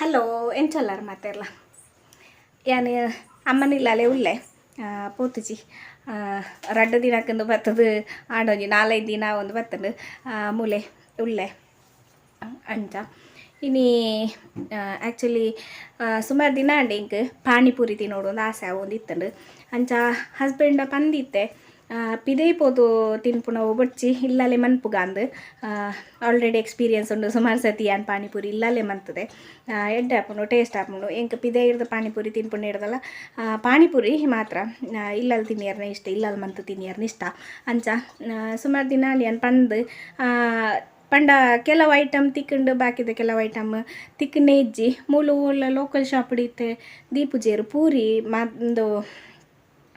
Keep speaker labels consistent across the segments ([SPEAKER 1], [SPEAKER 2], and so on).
[SPEAKER 1] Hello ಎಂಚಲ್ಲಾರ ಮಾತೆರ್ಲ ಯಾನು ಅಮ್ಮನಿಲ್ಲಲೆ ಉಳ್ಳೆ ಪೋತುಜಿ ರಡ್ಡು ದಿನಕ್ಕೊಂದು ಬರ್ತದೆ, ಆಡೋಜಿ ನಾಲೈದು ದಿನ ಒಂದು ಬರ್ತದೆ ಮೂಲೆ ಉಳ್ಳೆ ಅಂಚ ಇನಿ ಆ್ಯಕ್ಚುಲಿ ಸುಮಾರು ದಿನ ಅಂಡೆ ಇಂಕ್ ಪಾನಿಪುರಿ ತಿನ್ನೋಡು ಒಂದು ಆಸೆ ಒಂದು ಇತ್ತಂಡು ಅಂಚ ಹಸ್ಬೆಂಡ ಪಂದಿತ್ತೆ ಪಿದೇ ಪೋದು ತಿನ್ಪುನ ಬೊಡ್ಚಿ ಇಲ್ಲ ಮನ್ಪುಗ ಪುಗಾಂದ್ ಆಲ್ರೆಡಿ ಎಕ್ಸ್ಪೀರಿಯನ್ಸ್ ಉಂಡು ಸುಮಾರು ಸತಿ ಯಾನ್ ಪಾನಿಪುರಿ ಇಲ್ಲಲೆ ಮಂತದೆ. ಎಡ್ಡೆ ಆಪುಂಡು ಟೇಸ್ಟ್ ಆಪುಂಡು, ಎಂಕ್ ಪಿದೇ ಇರ್ದ ಪಾನಿಪುರಿ ತಿನ್ಪುಂಡು ಇಡ್ದಲ್ಲ ಪಾನಿಪುರಿ ಮಾತ್ರ. ಇಲ್ಲಲ್ಲಿ ತಿನ್ನಿಯರ್ನ ಇಷ್ಟ ಇಲ್ಲಲ್ಲಿ ಮಂತ್ ತಿನ್ನಿಯರ್ನ ಇಷ್ಟ. ಅಂಚ ಸುಮಾರು ದಿನ ಅಲ್ಲಿ ಏನು ಪಂದು ಪಂಡ ಕೆಲವು ಐಟಮ್ ತಿಕ್ಕಂಡು, ಬಾಕಿದ ಕೆಲವು ಐಟಮ್ ತಿಕ್ಕನೆ ಇಜ್ಜಿ. ಮೂಲು ಲೋಕಲ್ ಶಾಪ್ ಹಿಡಿತೆ ದೀಪುಜೇರು, ಪೂರಿ ಮಂದು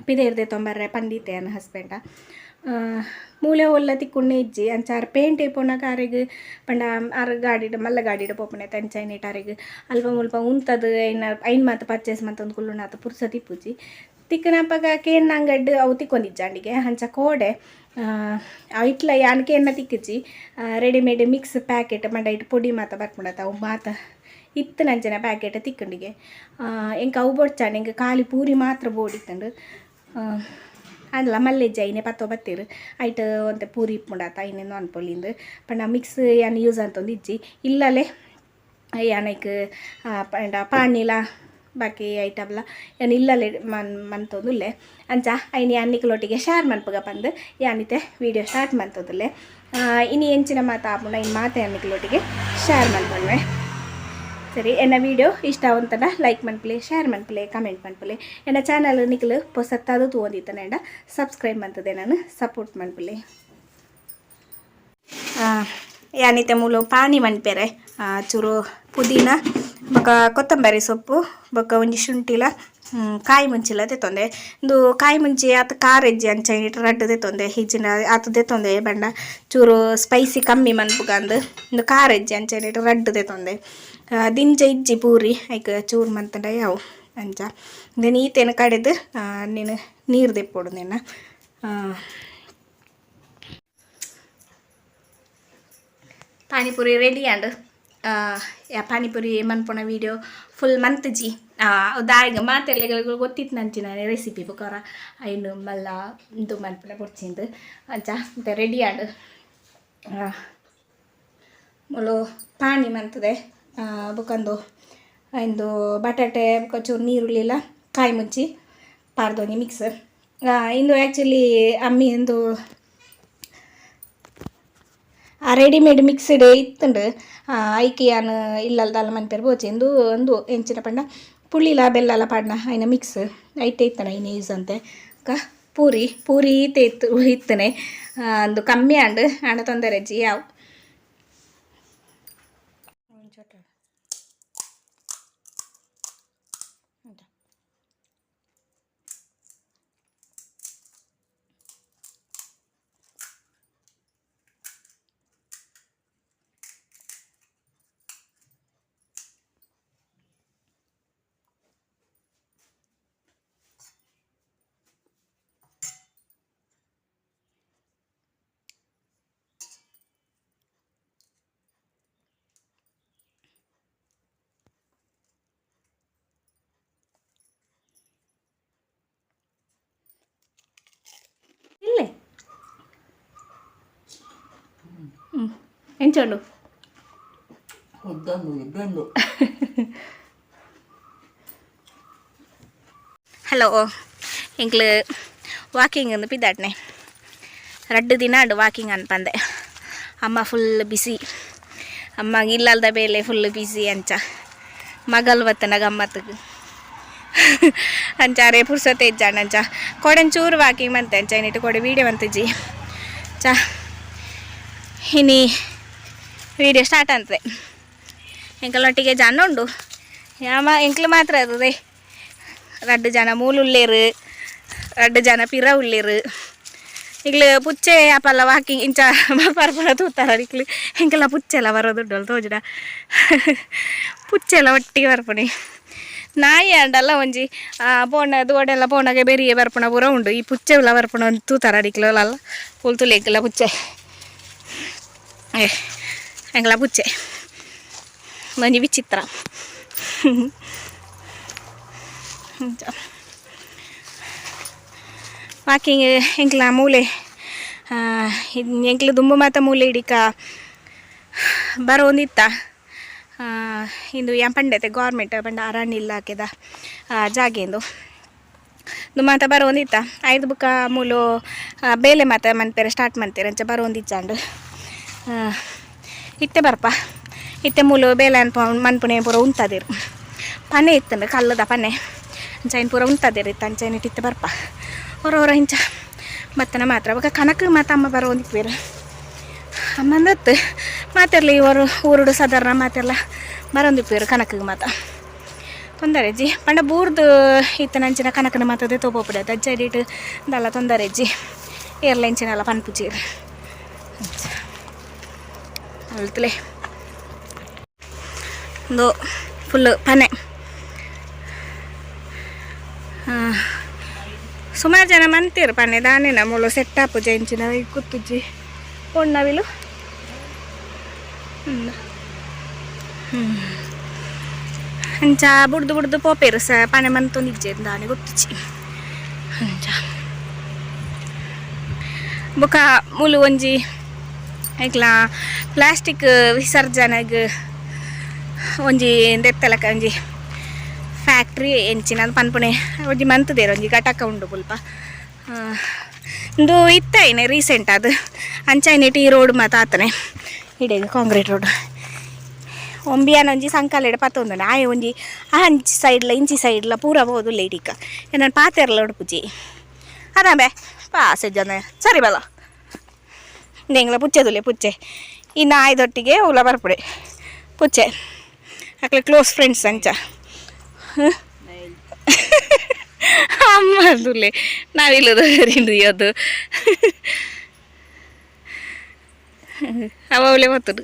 [SPEAKER 1] ಪಿದೆ ಇರ್ದೆ ತೊಂಬರ್ರೆ, ಪಂಡಿತೆ ಅನ್ನ ಹಸ್ಬೆಂಡ ಮೂಲೆ ಒಲ್ಲ ತಿಕ್ಕುಣ್ಣೆ ಇಜ್ಜಿ, ಅಂಚಾರ ಪೇಂಟ್ ಏಪೋನ ಕಾರೆಗ್, ಪಂಡ ಅರ್ ಗಾಡಿಡ್ ಮಲ್ಲ ಗಾಡಿ ಪೋಪನೆ ತಂಚೈನೆ ಟಾರೆಗ್. ಅಲ್ಪ ಮುಲ್ಪ ಉಂತದು, ಐನ, ಐನ್ ಮಾತು ಪರ್ಚೇಸ್ ಮಂತೊಂದು ಕುಲ್ಲುಣಾತು ಪುರ್ಸ ತಿಪ್ಪುಜಿ ತಿಕ್ಕನಪ್ಪಗ ಕೇನ್ ಅಂಗಡ್ ಅವು ತಿಕ್ಕೊಂಡಿಜ್ಜಾಂಡಿಗೆ ಅಂಚ ಕೋಡೆ ಇಟ್ಲ ಯಾನ್ ಕೇನ್ನ ತಿಕ್ಕಿಜಿ ರೆಡಿಮೇಡ್ ಮಿಕ್ಸ್ ಪ್ಯಾಕೆಟ್ ಮಂಡ ಇಟ್ಟು ಪೊಡಿ ಮಾತ ಬರ್ಪುಂಡತ ಅವು ಮಾತ ಇತ್ತು ನಂಚನ ಪ್ಯಾಕೆಟ್ ತಿಕ್ಕಂಡಿಗೆ. ಎಂಕ ಅವು ಬೊಡ್ಚಾಣ ಎಂಕ ಖಾಲಿ ಪೂರಿ ಮಾತ್ರ ಬೋಡಿತ್ತಂಡು. ಅಲ್ಲ ಮಲ್ಲೆಜ್ಜ ಐನೆ ಪತ್ತೋ ಬತ್ತೀರು ಐಟ್ ಒಂತೆ ಪೂರಿ ಇಪ್ಪುಂಡಾತ ಇನ್ನೇನು ಅನ್ಪೊಲಿಂದು ಪಂಡ ಮಿಕ್ಸ್ ಏನು ಯೂಸ್ ಅಂತೊಂದು ಇಜ್ಜಿ. ಇಲ್ಲಲೆ ಯಾನೈಕ್ ಪಂಡ ಪಾಣಿಲ ಬಾಕಿ ಐಟಮ್ಲ ಏನು ಇಲ್ಲಲೆ ಮನ್, ಮಂತೊಂದುಲ್ಲೆ. ಅಂಚ, ಐನಿ ಅನ್ನಿಕ್ಲೊಟ್ಟಿಗೆ ಶೇರ್ ಮನ್ಪುಗ ಪಂದ್. ಯಾನಿತೆ ವಿಡಿಯೋ ಸ್ಟಾರ್ಟ್ ಮಂತೊಂದುಲ್ಲೆ. ಇನಿ ಎಂಚಿನ ಮಾತು ಆಪುಂಡ ಇನ್ನು ಮಾತೆ ಅನ್ನಿಕ್ಲೊಟ್ಟಿಗೆ ಶೇರ್ ಮನ್ಪೊಳ್ವೆ ಸರಿ, ಎನ್ನ ವಿಡಿಯೋ ಇಷ್ಟ ಆವಂತನ ಲೈಕ್ ಮನ್ಪಲೆ ಶೇರ್ ಮನ್ಪಲೆ ಕಮೆಂಟ್ ಮನ್ಪಲೆ, ಎನ್ನ ಚಾನಲ್ ನಿಕ್ಲು ಪೊಸತ್ತಾದು ತೂಂದಿತ್ತನ ಎಂಡ ಸಬ್ಸ್ಕ್ರೈಬ್ ಮಂತದೆ ನಾನು ಸಪೋರ್ಟ್ ಮನ್ಪಲೆ. ಯಾನಿತೆ ಮೂಲು ಪಾನಿ ಮನ್ಪೆರೆ ಚೂರು ಪುದೀನ, ಬೊಕ ಕೊತ್ತಂಬರಿ ಸೊಪ್ಪು, ಬೊಕ ಒಂಜಿ ಶುಂಠಿಲ ಕಾಯಿ ಮುಂಚಿಲ ತೆತ್ತೊಂದೆ ಇಂದು ಕಾಯಿ ಮುಂಚಿ ಆತ ಕಾರೆಜ್ಜಿ ಅಂಚ ರಡ್ಡು ತೆತ್ತೊಂದೆ ಹಿಜ್ಜಿನ ಆತ ತೊಂದೆ ಬಂಡ ಚೂರು ಸ್ಪೈಸಿ ಕಮ್ಮಿ ಮನ್ಪುಗಂದು ಇಂದು ಕಾರೆಜ್ಜಿ ಅಂಚ ರಡ್ಡು ತೆತ್ತೊಂದೆ ದಿಂಜ ಇಜ್ಜಿ ಪೂರಿ ಐಕ ಚೂರು ಮಂತಂಡ ಯಾವು ಅಂಚ ದೆನ್ ತೆನ ಕಡೆದು ನೀನು ನೀರು ದೆಪ್ಪೋಡು ನೆನ ಪಾನಿಪುರಿ ರೆಡಿ ಆಂಡ್ ಪಾನಿಪುರಿ ಮನ್ಪೋಣ ವೀಡಿಯೋ ಫುಲ್ ಮಂತ್ಜಿ ದಾಯಿಗೆ ಮಾತೆಲ್ಲ ಗೊತ್ತಿತ್ತು ನಾನು ರೆಸಿಪಿ ಬುಕರ ಐನು ಮಲ್ಲ ಇದು ಮನ್ಪುನ ಪೊಡ್ಚಿಂದು ಅಂಚ ರೆಡಿ ಆಂಡ್ ಮೊಲೋ ಪಾನಿ ಮಂತದೆ ಬುಕಂದು, ಇಂದು ಬಟಾಟೆ ಚೂರು ನೀರುಳ್ಳಿಲ್ಲ ಕಾಯಿ ಮುಂಚಿ ಪಾರ್ದೋನಿ ಮಿಕ್ಸ್ ಇಂದು ಆ್ಯಕ್ಚುಲಿ ಅಮ್ಮಿ ಇಂದು ರೆಡಿಮೇಡ್ ಮಿಕ್ಸ್ಡ್ ಇತ್ತುಂಡು. ಇಲ್ಲಲ್ದ ಅಲ್ಲ ಮನೆ ಮನ್ಪೇರು ಬೋಚೆ. ಇಂದು ಒಂದು ಹೆಂಚಿನ ಪಂಡ ಪುಳ್ಳಿಲ ಬೆಲ್ಲಲ ಪಾಡ್ನ ಐನ ಮಿಕ್ಸ್ ಐತೆ ಇತ್ತಣ ಇನ್ನು ಯೂಸ್ ಅಂತೆ. ಕ ಪೂರಿ ಪೂರಿ ಇತ್ತೆ ಇತ್ತು ಇತ್ತನೆ. ಅಂದು ಕಮ್ಮಿ ಆಂಡ್ ಆಂಡ ತೊಂದರೆ ಜಿ ಯಾವು?
[SPEAKER 2] ಇದ್ದೊಂದು
[SPEAKER 1] ಹಲೋ ಎಂಕ್ಲು ವಾಕಿಂಗ್ ಅಂದು ಬಿದ್ದಾಡ್ನೆ. ರಡ್ಡು ದಿನ ಅಡು ವಾಕಿಂಗ್ ಅನ್ಪಂದೆ ಅಮ್ಮ ಫುಲ್ ಬಿಸಿ ಅಮ್ಮ ಇಲ್ಲಲ್ದ ಬೇಲೆ ಫುಲ್ ಬಿಸಿ ಅಂಚ. ಮಗಲ್ ಬತ್ತನ ಗಮ್ಮತ್ತಿಗೆ ಅಂಚಾರೆ ಪುರ್ಸತ್ತೆ ಇಜ್ಜಾಣ ಅಂಚ. ಕೊಡೆನ್ ಚೂರು ವಾಕಿಂಗ್ ಮಂತೆ ಅಂಚ. ಇನ್ನಿಟ್ಟು ಕೊಡೆ ವೀಡಿಯೋ ಮಂತಿಜ್ಜಿ. ಚ ವೀಡಿಯೋ ಸ್ಟಾರ್ಟ್ ಅಂತದೆ ಎಂಕಲೊಟ್ಟಿಗೆ ಜನ ಉಂಡು. ಯಾಮ, ಎಂಕ್ಲು ಮಾತ್ರ ಅದೇ ರಡ್ಡು ಜನ ಮೂಲುಳ್ಳೇರು ರಡ್ಡು ಜನ ಪಿರ ಉಳ್ಳೇರು. ಈಗಲು ಪುಚ್ಚೆ ಅಪ್ಪಲ್ಲ ವಾಕಿಂಗ್ ಇಂಚ ಪರ್ಪುರ ತೂತಾರ ಈಗಲು. ಹೆಂಗೆಲ್ಲ ಪುಚ್ಚೆಲ್ಲ ಬರೋದುಡ್ಡಲ್ಲ ತೋಜಿಡ ಪುಚ್ಚೆಲ್ಲ ಒಟ್ಟಿಗೆ ಬರ್ಪಣಿ. ನಾಯಿ ಅಂಡಲ್ಲ ಒಂಜಿ ಬೋಣ ದೋಡೆಲ್ಲ ಬೋಣಗೆ ಬೆರಿಯೆ ಬರ್ಪಣ ಪೂರ ಉಂಡು. ಈ ಪುಚ್ಚೆ ಎಲ್ಲ ಬರ್ಪಣ ಒಂದು ತೂತಾರ ಅಡಿಕ್ಲಲ್ಲ ಪುಲ್ತುಲೆಗ್ಲ ಪುಚ್ಚೆ. ಏ. ಹೆಂಗಲ ಪುಚ್ಚೆ ಮನಿ ವಿಚಿತ್ರ ವಾಕಿಂಗ್ ಎಂಕ್ಲ ಮೂಲೆ ಎಂಕ್ಲು ದುಂಬು ಮಾತ ಮೂಲೆ ಇಡಿಕ ಬರೋಂದಿತ್ತ ಇಂದು ಯಾ ಪಂಡತೆ ಗೌರ್ಮೆಂಟ್ ಪಂಡ ಅರಣ್ಯ ಇಲಾಖೆದ ಜಾಗೆಂದು ದುಮಾತ ಬರೋಂದಿತ್ತ ಐದು ಬುಕ್ಕ ಮೂಲು ಬೇಲೆ ಮಾತ ಮನ್ಪೇರೆ ಸ್ಟಾರ್ಟ್ ಮನ್ಪೇರೆ ಅಂಚ ಬರೋಂದಿಚ್ಚಾಂಡು ಇತ್ತೆ ಬರ್ಪ ಇತ್ತೆ ಮೂಲು ಬೇಲೆ ಅನ್ಪ ಮನ್ಪುನೆ ಪೂರ ಉಂತದಿರು ಪನೆ ಇತ್ತಂದ್ರೆ ಕಲ್ಲದ ಪನೆ ಅಂಚೈನ್ ಪೂರ ಉಂತದಿರು ಇತ್ತ ಅಂಚೈನ್ ಇಟ್ಟಿತ್ತೆ ಬರ್ಪ ಹೊರ ಹೊರ ಇಂಚ ಬತ್ತನ ಮಾತ್ರ ಅವಾಗ ಕನಕ ಮಾತ ಅಮ್ಮ ಬರೋ ಒಂದಿಕ್ವೇರು ಅಮ್ಮಂದತ್ತು ಮಾತಿರ್ಲಿ ಇವರು ಊರುಡು ಸಾಧಾರಣ ಮಾತೆಲ್ಲ ಬರೋಂದಿಪ್ಪೇರು ಕನಕಗೆ ಮಾತ ತೊಂದರೆ ಅಜ್ಜಿ ಪಂಡ ಬೂರ್ದು ಇತ್ತ ನಂಚಿನ ಕನಕನ ಮಾತದೆ ತೋಪೋಪಿಡತ್ತೆ ಅಜ್ಜ ಇಡಿಟ್ ದಲ್ಲ ತೊಂದರೆ ಅಜ್ಜಿ ಏರ್ಲೈನ್ಸಿನೆಲ್ಲ ಪನ್ಪುಚೀರು ಅಲ್ತಲೆ ಒಂದು ಫುಲ್ಲು ಪನೆ ಸುಮಾರು ಜನ ಮಂತೀರು ಪನೆ ದಾನಿನ ಮುಳು ಸೆಟ್ ಆಪು ಜಂಚಿನ ಕುತ್ತುಜ್ಜಿ ಒಣ್ಣವಿಲು ಅಂಚ ಬುಡ್ದು ಬುಡ್ದು ಪೋಪೇರು ಸ ಪನೆ ಮಂತು ನಿಜ್ಜೆ ದಾನಿ ಗೊತ್ತುಚ್ಚಿ ಅಂಚ ಬೊಕ ಮುಲು ಒಂಜಿ ಐಕ್ಲ ಪ್ಲಾಸ್ಟಿಕ್ ವಿಸರ್ಜನೆಗ್ ಒಂಜಿ ದೆತ್ತಲಕ ಒಂಜಿ ಫ್ಯಾಕ್ಟ್ರಿ ಎಂಚಿನ ಅದು ಪನ್ಪುಣೆ ಒಂಜಿ ಮಂತದೇರು ಒಂಜಿ ಘಟಕ ಉಂಡು ಆ, ಇಂದು ಇತ್ತಾಯಿನೆ ರೀಸೆಂಟ್ ಅದು ಅಂಚಾಯಿನೆ ಈ ರೋಡ್ ಮಾತ ಆತನೆ ಇಡೀಗ ಕಾಂಕ್ರೀಟ್ ರೋಡ್ ಒಂಬಿಯಾನ ಒಂಜಿ ಸಂಕಾಲೆಡೆ ಪತ್ತೊಂದುಂಡು ಆಯೆ ಒಂಜಿ ಆ ಅಂಚಿ ಸೈಡ್ಲ ಇಂಚಿ ಸೈಡ್ಲ ಪೂರ ಹೋದು ಲೇಡಿಕ ನಾನು ಪಾತೆರ್ಲ ಉಡುಪುಜಿ ಅದಾಂಬೆ ಪಾಸೆ ಜನ ಸರಿ ಬಲ ನೆಂಗ್ಲ ಪುಚ್ಚೆದುಲೆ ಪುಚ್ಚೆ ಇನ್ನು ಆಯ್ದೊಟ್ಟಿಗೆ ಉಲ ಬರ್ಪುಡೆ ಪುಚ್ಚೆ ಅಕ್ಲೆ ಕ್ಲೋಸ್ ಫ್ರೆಂಡ್ಸ್ ಅಂಚ ಹ? ಅಮ್ಮದುಲೆ ನಾವಿಲ್ಲದ ಅದು ಅವಲೆ ಮತ್ತದು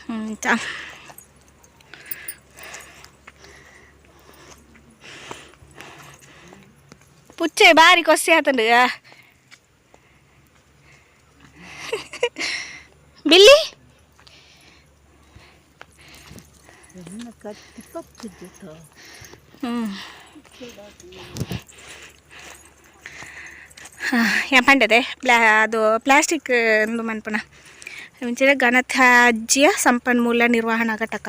[SPEAKER 1] ಹಾಂ ಚಾ ಪುಚ್ಚೆ ಬಾರಿ ಕೊಸ್ಸಿ ಆತಂಡು ಬಿಲ್ಲಿ ಹ್ಮ್ ಯಾ ಪಂಡದೆ ಪ್ಲಾ ಅದು ಪ್ಲಾಸ್ಟಿಕ್ ಎಂದು ಮನ್ಪುನ ಮುಂಚೆ ಘನತ್ಯಾಜ್ಯ ಸಂಪನ್ಮೂಲ ನಿರ್ವಹಣಾ ಘಟಕ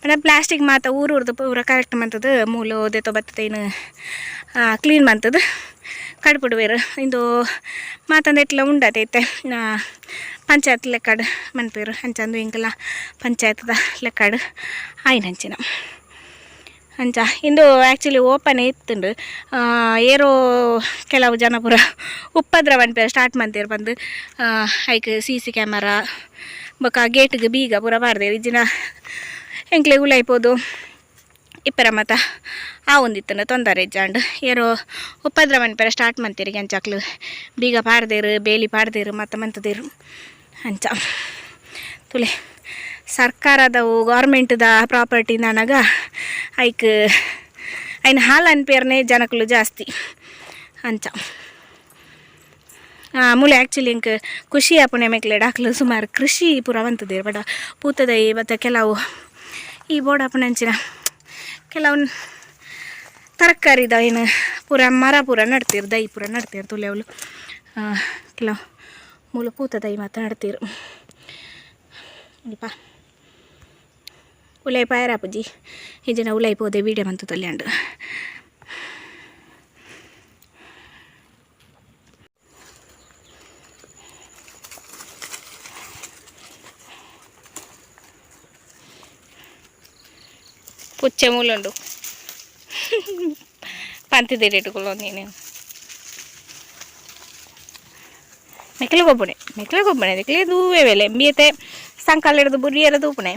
[SPEAKER 1] ಮತ್ತು ಪ್ಲಾಸ್ಟಿಕ್ ಮಾತ ಊರು ಊರ್ದು ಪೂರ ಕರೆಕ್ಟ್ ಮಂತದ್ದು ಮೂಲ ದೆತ್ತೋ ಆ ಕ್ಲೀನ್ ಮಂತದ್ದು ಕಡ್ಬಿಡ್ಬೇರು ಇಂದು ಇಂದು ಮಾತಂದೆಟ್ಲ ಉಂಡತೈತೆ. ಪಂಚಾಯತ್ ಲೆಕ್ಕಡ್ ಮನ್ಪೇರು ಹಂಚಂದು ಹಿಂಗಲ್ಲ ಪಂಚಾಯತ್ದ ಲೆಕ್ಕಡ್. ಆಯ್ನಂಚಿನ. ಅಂಚ ಇಂದು ಆ್ಯಕ್ಚುಲಿ ಓಪನ್ ಇತ್ತುಂಡು. ಏರೋ ಕೆಲವು ಜನ ಪೂರ ಉಪ್ಪದ್ರ ಪನ್ಪೇರು ಸ್ಟಾರ್ಟ್ ಮಾಡ್ತೀರ ಬಂದು. ಐಕ್ ಸಿ ಸಿ ಕ್ಯಾಮರಾ ಬೊಕ್ಕ ಗೇಟ್ಗೆ ಬೀಗ ಪೂರ ಪಾಡ್ದೇರು ಇಜ್ಜಿನ ಎಂಕ್ಲೆ ಉಲಾಯ್ಬೋದು ಇಪ್ಪರ ಮತ. ಆ ಒಂದಿತ್ತನ ತೊಂದರೆ ಇಜ್ಜಾಂಡು ಏರೋ ಉಪ್ಪದ್ರ ಮನ್ಪೆರ ಸ್ಟಾರ್ಟ್ ಮಾಡ್ತೀರಿ ಅಂಚಾಕ್ಲು ಬೀಗ ಪಾಡ್ದೇರು, ಬೇಲಿ ಪಾಡ್ದೇರು, ಮತ್ತು ಮಂತದೇರು ಅಂಚ ತುಲೆ. ಸರ್ಕಾರದವು ಗೌರ್ಮೆಂಟ್ದ ಪ್ರಾಪರ್ಟಿ ನನಗ ಐಕ್ ಅಯ್ನ ಹಾಲು ಅನ್ಪೇರ್ನೆ ಜನಕ್ಕಲು ಜಾಸ್ತಿ ಅಂಚ. ಮೂಲೆ ಆ್ಯಕ್ಚುಲಿ ಇಂಕ್ ಖುಷಿ ಆಪುಣೆ ಮೇಕ್ಲೆ ಡಾಕ್ಲು ಸುಮಾರು ಕೃಷಿ ಪೂರ ಬಂತದೇರು ಬಡ ಪೂತದೈ ಮತ್ತು ಕೆಲವು ಈ ಬೋರ್ಡ್ ಆಪುಣಂಚಿನ ಕೆಲವು ತರಕಾರಿದ ಏನು ಪೂರ ಮರ ಪೂರ ನಡ್ತೀರು, ದೈ ಪೂರ ನಡ್ತೀರು ತುಲೆ ಅವಳು ಕೆಲವು ಮೂಲ ಪೂತ ದೈ ಮಾತ್ರ ನಡ್ತೀರು. ಇಪ್ಪ. ಉಲಾಯ್ಪಾಯಾರ ಅಪ್ಪುಜಿ ಈ ಜನ ಉಲಾಯ್ಪೋದೆ ವೀಡಿಯೋ ಬಂತು ತಲ್ಯಾಂಡು പുച്ചമൂലുണ്ട് പന്തി തേടിയിട്ടുള്ളൂ നീന ಮೆಕ್ಲೆ ಗೊಬ್ಬಣೆ ಮೆಕ್ಲೆ ಗೊಬ್ಬಣೆ ಅದಕ್ಕೆ ದೂವೇ ಬೆಲೆ ಎಂಬಿಯತೆ ಸಾಯಂಕಾಲ ಹಿಡಿದು ಬುರಿಯರ ದೂಪಣೆ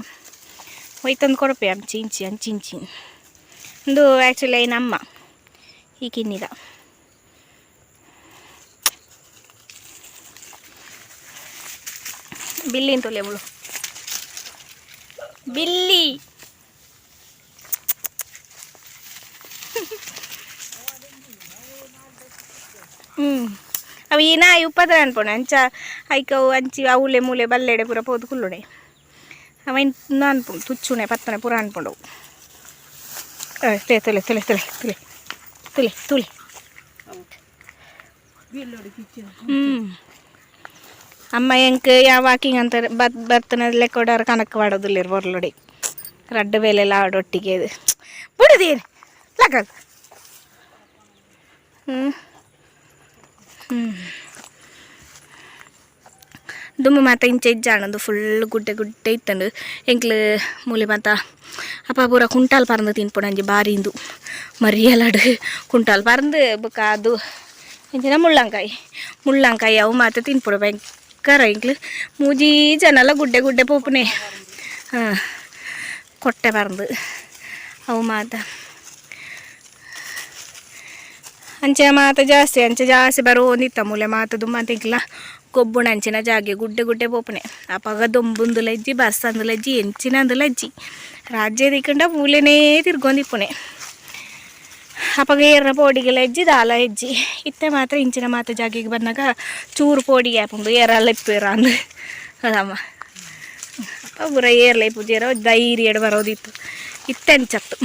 [SPEAKER 1] ಒಯ್ತಂದು ಕೊಡಪೆ ಅಂಚಿ ಇಂಚಿ ಅಂಚಿ ಇಂಚಿ ಒಂದು ಆ್ಯಕ್ಚುಲಿ ನಮ್ಮ ಈ ಕಿನ್ನಿದ ಬಿಲ್ಲಿ ಅಂತಲೇ ಅವಳು ಬಿಲ್ಲಿ ಹ್ಞೂ ಅವು ಈ ನಾಯಿ ಉಪದ್ರ ಅನ್ಪೋಣ ಅಂಚ ಐಕವು ಅಂಚಿ ಅವಲೆ ಮೂಲೆ ಬಲ್ಲೆಡೆ ಪೂರ ಪೋದು ಕುಲ್ಲುಡೆ ಅವ ಇನ್ನೂ ಅನ್ಪುಂಡು ತುಚ್ಚುನೆ ಪತ್ತನೆ ಪೂರ ಅನ್ಪುಂಡು ತಲೆ ತಲೆ ತಲೆ ತಲೆ ತಲೆ ತುಲೆ ತುಲೆ ಹ್ಞೂ ಅಮ್ಮ ಎಂಕ್ ಯಾವ ವಾಕಿಂಗ್ ಅಂತ ಬತ್ ಬರ್ತನಲ್ಲೇ ಕೊಡೋರು ಕಣಕ್ಕೆ ಮಾಡೋದಿಲ್ಲ ಬರ್ಲೊಡಿ ರಡ್ಡು ಬೇಲೆಲ್ಲ ಆಡೊಟ್ಟಿಗೆ ಇದು ಬಿಡುದೇನು ಲಗಲ್ ಹ್ಞೂ ಹ್ಞೂ ದುಮ್ಮು ಮಾತ ಇಂಚೆ ಇಜ್ಜಾಣದು ಫುಲ್ ಗುಡ್ಡೆ ಗುಡ್ಡೆ ಇತ್ತಂಡು ಎಂಕ್ಲು ಮೂಲೆ ಮಾತ ಅಪ್ಪ ಪೂರ ಕುಂಟಾಲ್ ಪರಂದು ತಿನ್ಪುಡು ಬಾರಿಂದು ಮರಿಯಲಾಡು ಕುಂಟಾಲ್ ಪರಂದು ಬೊಕ ಅದು ಎಂಚಿನ ಮುಳ್ಳಂಕಾಯಿ ಮುಳ್ಳಂಕಾಯಿ ಅವು ಮಾತ ತಿನ್ಪುಡು ಭಯಂಕರ ಎಂಕ್ಲು ಮೂಜಿ ಜನಲ್ಲ ಗುಡ್ಡೆ ಗುಡ್ಡೆ ಪೋಪುನೆ ಹಾಂ ಕೊಟ್ಟೆ ಪರಂದು ಅವು ಮಾತ ಅಂಚೆ ಮಾತ ಜಾಸ್ತಿ ಅಂಚೆ ಜಾಸ್ತಿ ಬರೋ ಒಂದಿತ್ತ ಮೂಲೆ ಮಾತದು ಮಾತಿಂಕ್ಲ ಕೊಬ್ಬುಣ ಅಂಚಿನ ಜಾಗೆ ಗುಡ್ಡೆ ಗುಡ್ಡೆ ಪೋಪನೆ ಅಪಾಗ ದೊಂಬುಂದು ಲಜ್ಜಿ ಬಸ್ ಅಂದು ಲಜ್ಜಿ ಎಂಚಿನ ಅಂದು ಲಜ್ಜಿ. ರಾಜ್ಯ ದಿಕ್ಕಂಡ ಮೂಲೆನೇ ತಿರ್ಗೊಂದಿಪ್ಪುನೆ ಅಪಾಗ ಎರ್ರ ಪೋಡಿಗೆ ಲಜ್ಜಿ, ದಾಲ ಹೆಜ್ಜಿ. ಇತ್ತೆ ಮಾತ್ರ ಇಂಚಿನ ಮಾತ ಜಾಗಿಗೆ ಬಂದಾಗ ಚೂರು ಪೋಡಿಗೆ ಹಾಪುಂಡು ಎರಲ್ಲ ಇಪ್ಪೇರ ಅಂದು. ಅದಮ್ಮ ಅಪ್ಪ ಪೂರ ಏರ್ಲೆ ಪೂಜೆರ ಧೈರ್ಯ ಬರೋದಿತ್ತು. ಇತ್ತೆಂಚತ್ತು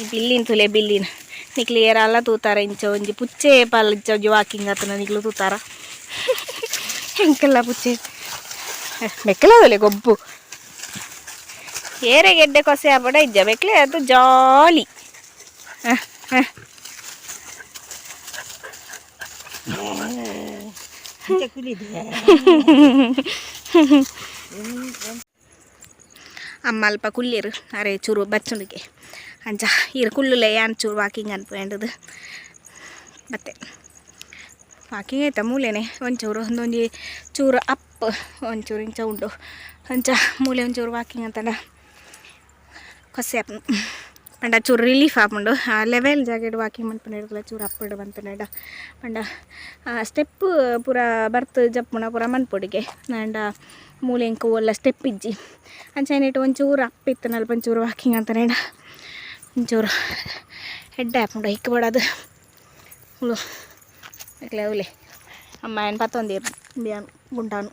[SPEAKER 1] ಈ ಬಿಲ್ಲಿನ ತುಲೆ ಬಿಲ್ಲಿನ. ನಿಕ್ಲಿ ಏರಲ್ಲ ತೂತಾರ ಇಂಚ ಒಂಜಿ ಪುಚ್ಚೆ ಪಾಲ ಇಂಚ ಒಂಜಿ ವಾಕಿಂಗ್ ಆತನ ನಿಕ್ಲು ತೂತಾರ ಹೆಂಕೆಲ್ಲ ಪುಚ್ಚೆ ಬೆಕ್ಕಲೆ ಅದಲೆ ಗೊಬ್ಬು ಏರೆ ಗೆಡ್ಡೆ ಕೊಸೆ ಆಪಡ ಇಜ್ಜ ಬೆಕ್ಲೆ ಅದು ಜಾಲಿ ಹ, ಹ. ಅಮ್ಮ ಅಲ್ಪ ಕುಲ್ಲಿರು ಅರೆ ಚೂರು ಬಚ್ಚುಣಿಗೆ ಅಂಚ ಈರು ಕುಲ್ಲುಲೆ ಯಾನ್ ಚೂರು ವಾಕಿಂಗ್ ಅನ್ಪೇಂಡದು ಮತ್ತೆ ವಾಕಿಂಗ್ ಆಯ್ತಾ ಮೂಲೆನೆ ಒಂಚೂರು ಒಂದೊಂದು ಚೂರು ಅಪ್ ಒಂಚೂರು ಇಂಚ ಉಂಡು ಅಂಚ ಮೂಲೆ ಒಂಚೂರು ವಾಕಿಂಗ್ ಅಂತಂಡ ಕೊಸೆ ಆಪು ಪಂಡ ಚೂರು ರಿಲೀಫ್ ಆಪುಂಡು ಆ ಲೆವೆಲ್ ಜಾಗೆಡ್ ವಾಕಿಂಗ್ ಮನ್ಪುನ ಚೂರು ಅಪ್ಪಿಡು ಬಂತನಡ ಪಂಡ ಸ್ಟೆಪ್ ಪೂರ ಬರ್ತ್ ಜಪ್ಪುನ ಪೂರ ಮನ್ಪುಡಿಗೆ ಅಂಡ ಮೂಲೆ ಇಂಕ ಒಲ್ಲ ಸ್ಟೆಪ್ ಇಜ್ಜಿ ಅಂಚೆನಿಟ್ಟು ಒಂಚೂರು ಅಪ್ಪಿತ್ತು ನಲ್ಪ ಒಂಚೂರು ವಾಕಿಂಗ್ ಅಂತನೇಡ ಒಂಚೂರು ಹೆಡ್ಡೆ ಹಾಕೊಂಡು ಹಿಕ್ಕ ಬಿಡೋದು ಹುಳು ಇಕ್ಲೆ ಹುಲಿ ಅಮ್ಮ ಏನು ಪತ್ತೊಂದಿರು ಬಿಯಾನ್ ಗುಂಟಾನು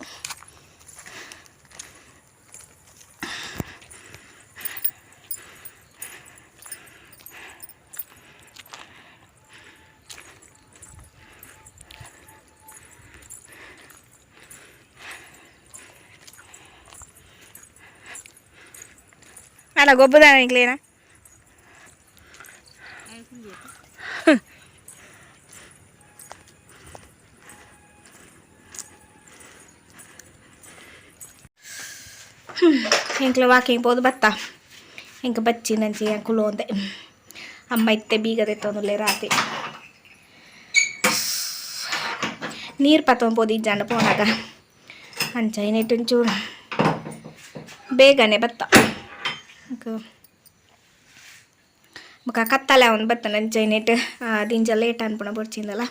[SPEAKER 1] ಅಲ್ಲ ಎಂಕ್ಲು ವಾಕಿಂಗ್ ಪೋದು ಬತ್ತ? ಎಂಕ ಬಚ್ಚಿ ನಂಚಿ ಎಂಕುಲು ಒಂದೆ. ಅಮ್ಮ ಇತ್ತೆ ಬೀಗದೆ ತೊಂದಲೆ ರಾತ್ರಿ. ನೀರು ಪತ್ತೊಂಬೋದು ಇಜ್ಜಾಂಡ ಪೋನಾಗ. ಅಂಚ ಒಂಚೂರು ಬೇಗನೆ ಬತ್ತ. ಮುಖ ಕತ್ತಲೆ ಅವನು ಬತ್ತ ನನ್ನ ಜೈನೆಟ್ ದಿಂಜ ಲೇಟ್ ಅನ್ಪುಣ ಬರ್ಚಿಂದಲ್ಲ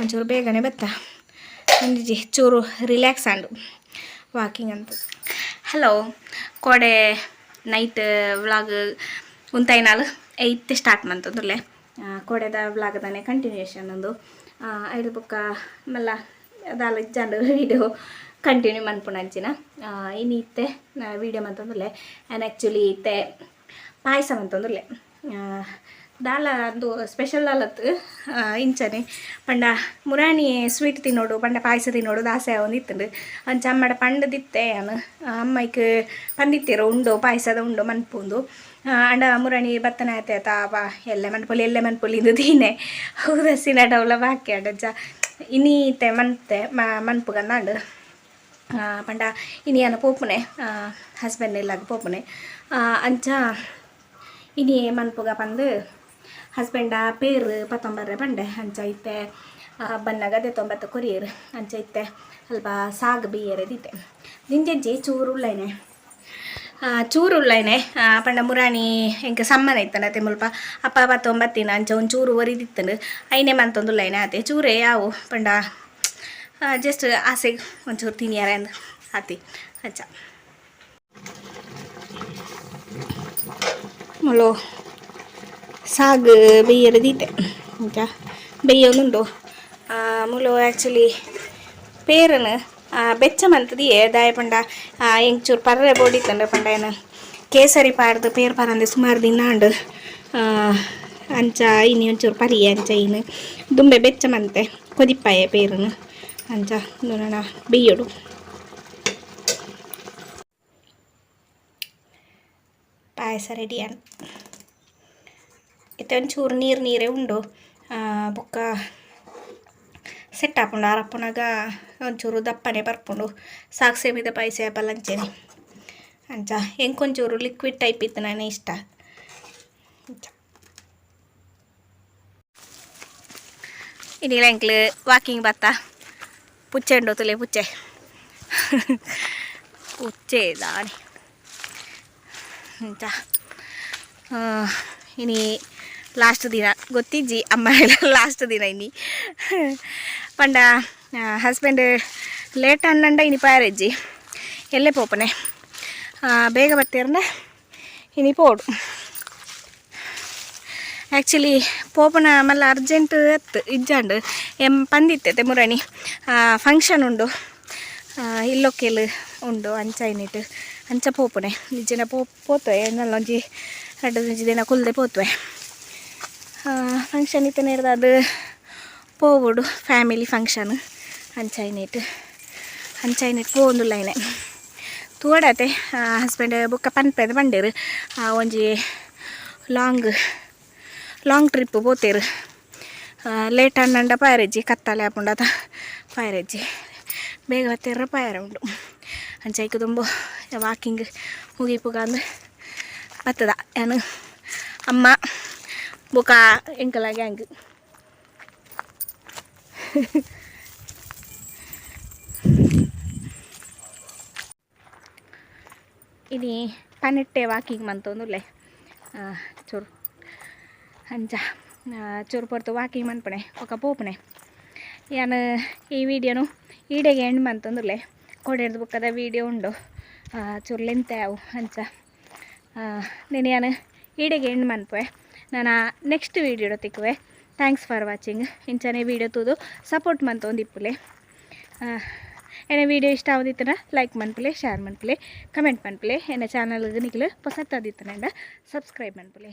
[SPEAKER 1] ಒಂಚೂರು ಬೇಗನೆ ಬತ್ತ. ಒಂದಿಜಿ ಚೂರು ರಿಲ್ಯಾಕ್ಸ್ ಆಂಡು. ವಾಕಿಂಗ್ ಅಂತ. ಹಲೋ ಕೋಡೆ ನೈಟ್ ವ್ಲಾಗ್ ಉಂತಾಯಿನಾಲು ಐತ್ ಸ್ಟಾರ್ಟ್ ಮಂತಂದುರ್ಲೆ ಕೋಡೆದ ವ್ಲಾಗ್ದಾನೆ ಕಂಟಿನ್ಯೂಯೇಷನ್ ಒಂದು. ಐದು ಬುಕ್ಕ ಮಲ್ಲ ದಾಲ ಇಜ್ಜಾಂಡು ವೀಡಿಯೋ ಕಂಟಿನ್ಯೂ ಮನ್ಪುಣಂಚಿನ ಇನ್ನು ಇತ್ತೆ ವೀಡಿಯೋ ಮಂತಂದುರ್ಲೆ ಆ್ಯಂಡ್ ಆ್ಯಕ್ಚುಲಿ ಇತ್ತೆ ಪಾಯಸ ಮಂತಂದುರ್ಲೆ ದಾಲ ಒಂದು ಸ್ಪೆಷಲ್ ಅಲ್ಲತ್ತು ಇಂಚನೆ. ಪಂಡ ಮುರಾಣಿ ಸ್ವೀಟ್ ತಿನ್ನೋಡು, ಪಂಡ ಪಾಯಸ ತಿನ್ನೋಡು ದಾಸೆ ಒಂದಿತ್ತಂಡು ಅಂಚ ಅಮ್ಮಡ ಪಂಡದಿತ್ತೆ ಅನು. ಅಮ್ಮೈಕ್ ಪಂದಿತ್ತಿರೋ ಉಂಡು, ಪಾಯಸದ ಉಂಡು, ಮನ್ಪುಂದು. ಅಂಡ ಮುರಾಣಿ ಬತ್ತನ ಆಯ್ತೆ ಬಾ ಎಲ್ಲ ಮನ್ಪೊಲಿ ಎಲ್ಲ ಮನ್ಪೊಲಿ ಇದು ದೀನೆ. ಹೌದಸಿನ ಡೌಲ ಬಾಕಿ ಅಡಜ್ಜ ಇನ್ನೀತೆ ಮನ್ತೆ ಮನ್ಪು ಗಂದಾಂಡು ಪಂಡ ಇನಿಯನ ಪೋಪುನೆ ಹಸ್ಬೆಂಡ್ ಇಲ್ಲಾಗ ಪೋಪುನೆ. ಅಂಚ ಇನಿ ಮನ್ಪುಗ ಪಂದು ಹಸ್ಬೆಂಡ ಪೇರು ಪತ್ತೊಂಬರ್ರೆ ಪಂಡೆ ಅಂಚೈತೆ ಇತ್ತೆ ತೊಂಬತ್ತು ಕೊರಿಯರ್ ಅಂಚೈತೆ ಸ್ವಲ್ಪ ಸಾಗ್ ಬಿಯ್ಯರೆ ದಿತ್ತೆ ದಿಂಜಜ್ಜಿ ಚೂರು ಉಳ್ಳೈನೆ ಚೂರು ಉಳ್ಳೈನೆ ಪಂಡ ಮುರಾಣಿ ಎಂಕ ಸಮ್ಮನ ಇತ್ತನ ಅತ್ತೆ ಮುಲ್ಪ ಅಪ್ಪ ಪತ್ತೊಂಬತ್ತಿನ ಅಂಚ ಒಂದು ಚೂರು ಒರಿದಿತ್ತಂಡು ಐನೇ ಮಂತೊಂದು ಉಳ್ಳೈನೆ ಆತೆ ಚೂರೇ ಯಾವು ಪಂಡ ಜಸ್ಟ್ ಆಸೆಗೆ ಒಂಚೂರು ತಿನ್ಯಾರೆ ಅಂದ್ ಆತಿ ಅಂಚ ಮುಳು ಸಾಗು ಬೆಯ್ಯರದಿತ್ತೆ ಅಂತ ಬೆಯ್ಯೋನುಂಡು ಮುಳು ಆ್ಯಕ್ಚುಲಿ ಪೇರನು ಬೆಚ್ಚ ಮಂತದಿ ದಾಯ ಪಂಡ ಎಂಚೂರು ಪರ್ರೆ ಬೋಡಿತ್ತಂಡ ಪಂಡ ಏನು ಕೇಸರಿ ಪಾಡ್ದು ಪೇರು ಪರಂದೆ ಸುಮಾರು ದಿನ ಉಂಡು ಆ, ಅಂಚ ಇನ್ನು ಒಂಚೂರು ಪರಿ ಅಂಚ ಇನ್ನು ದುಂಬೆ ಬೆಚ್ಚ ಮಂತೆ ಕೊದಿಪ್ಪಾಯ ಪೇರುನು ಅಂಚ ನೋಡೋಣ ಬೇಯೋಡು ಪಾಯಸ ರೆಡಿಯಾನ್ ಇತ್ತೆ ಒಂಚೂರು ನೀರು ನೀರೇ ಉಂಡು. ಬೊಕ್ಕ ಸೆಟ್ ಹಾಕೊಂಡು ಆರಪ್ಪನಾಗ ಒಂಚೂರು ದಪ್ಪನೆ ಬರ್ಕೊಂಡು ಸಾಕು ಸೇಮಿದ ಪಾಯಸ ಬಲ್ಲಂಚೇನೆ ಅಂಚ ಎಂಕೊಂಚೂರು ಲಿಕ್ವಿಡ್ ಟೈಪ್ ಇತ್ತು ನಾನು ಇಷ್ಟ. ಇನಿ ಎಂಕ್ಲು ವಾಕಿಂಗ್ ಬತ್ತ? ಪುಚ್ಚೆ ಉಂಡು ತುಲೆ ಪುಚ್ಚೆ. ಪುಚ್ಚೆ ದಾಣಿ. ಅಂತ ಇನಿ ಲಾಸ್ಟ್ ದಿನ, ಗೊತ್ತಿಜ್ಜಿ? ಅಮ್ಮ ಲಾಸ್ಟ್ ದಿನ ಇನಿ ಪಂಡ ಹಸ್ಬೆಂಡ್ ಲೇಟ್ ಅನ್ನಂಡ ಇನಿ ಪಾಯರಜ್ಜಿ ಎಲ್ಲೇ ಪೋಪನೆ ಬೇಗ ಬರ್ತೀರಂಡ ಇನಿ ಪೋಡು ಆ್ಯಕ್ಚುಲಿ ಪೋಪನ ಮಲ್ಲ ಅರ್ಜೆಂಟ್ ಎತ್ತು ಇಜ್ಜಾಂಡು. ಎಂ ಪಂದಿತ್ತೆ ಮುರಣಿ. ಫಂಕ್ಷನ್ ಉಂಡು. ಇಲ್ಲೊಕ್ಕೆಲ್ ಉಂಡು, ಅಂಚ ಏನಿಟ್ಟು ಅಂಚ ಪೋಪುನೆ ನಿಜನ ಪೋ, ಪೋತ್ವೆ. ನಲ್ಲೊಂಜಿ ಎರಡು ದಿನ ಕುಲ್ದೆ ಪೋತ್ವೆ. ಫಂಕ್ಷನ್ ಇತ್ತನೆ ಅದು ಪೋವುಡು ಫ್ಯಾಮಿಲಿ ಫಂಕ್ಷನ್ ಅಂಚ ಏನಿಟ್ಟು ಅಂಚ ಏನಿಟ್ಟು ಪೋಂದುಲ್ಲ ಏನೆ ತೋಡತೆ ಹಸ್ಬೆಂಡ್ ಬುಕ್ಕ ಪನ್ಪೆದ ಬಂಡೇರು ಆ, ಒಂಜಿ ಲಾಂಗ್ ಲಾಂಗ್ ಟ್ರಿಪ್ ಪೋತೇರು ಲೇಟ್ ಅನ್ನಂಡ ಪಾಯರಜ್ಜಿ ಕತ್ತಲೆ ಹಾಕೊಂಡದ ಪಾಯರಜ್ಜಿ ಬೇಗ ಹತ್ತಿರ ಪಾಯರ ಉಂಡು ಅಂಚೈಕು ತುಂಬ ವಾಕಿಂಗ್ ಮುಗಿಪುಗ ಅಂದ್ರೆ ಬತ್ತದ ಏನು ಅಮ್ಮ ಬುಕ ಎಂಕಲ ಗ್ಯಾಂಗ್ ಇನಿ ಪನ್ನೆಟ್ಟೆ ವಾಕಿಂಗ್ ಮಂತೊಂದುಲ್ಲೆ ಚೂರು ಅಂಚ ಚೂರು ಪೊರ್ತು ವಾಕಿಂಗ್ ಮನ್ಪಣೆ ఒక ಪೋಪನೆ ಯಾನು ಈ ವಿಡಿಯೋನು ಈಡೆಗೆ ಎಂಡ್ ಮಂತಂದುಲ್ಲೆ ಕೊಡೆರ್ದು ಬುಕ್ಕದ ವಿಡಿಯೋ ಉಂಡು ಆ, ಚೂರು ಲೆಂತೆ ಅವು ಅಂಚ నేను ಯಾನು ಈಡೆಗೆ ಎಂಡ್ ಮನ್ಪೆ ನಾನು ನೆಕ್ಸ್ಟ್ ವೀಡಿಯೋ ತಿಕ್ಕುವೆ ಥ್ಯಾಂಕ್ಸ್ ಫಾರ್ ವಾಚಿಂಗ್ ಇಂಚನೆ ವೀಡಿಯೋ ತೂದು ಸಪೋರ್ಟ್ ಮಂತೊಂದಿಪ್ಪುಲೆ ಎನ್ನ ವೀಡಿಯೋ ಇಷ್ಟ ಆವದಿತ್ತನ ಲೈಕ್ ಮನ್ಪುಲೆ ಶೇರ್ ಮನ್ಪುಲೆ ಕಮೆಂಟ್ ಮನ್ಪುಲೆ ಎನ್ನ ಚಾನಲ್ಗೆ ನಿಕ್ಲು ಹೊಸತ್ತಾದಿತ್ತನಂಡ ಸಬ್ಸ್ಕ್ರೈಬ್ ಮನ್ಪುಲೆ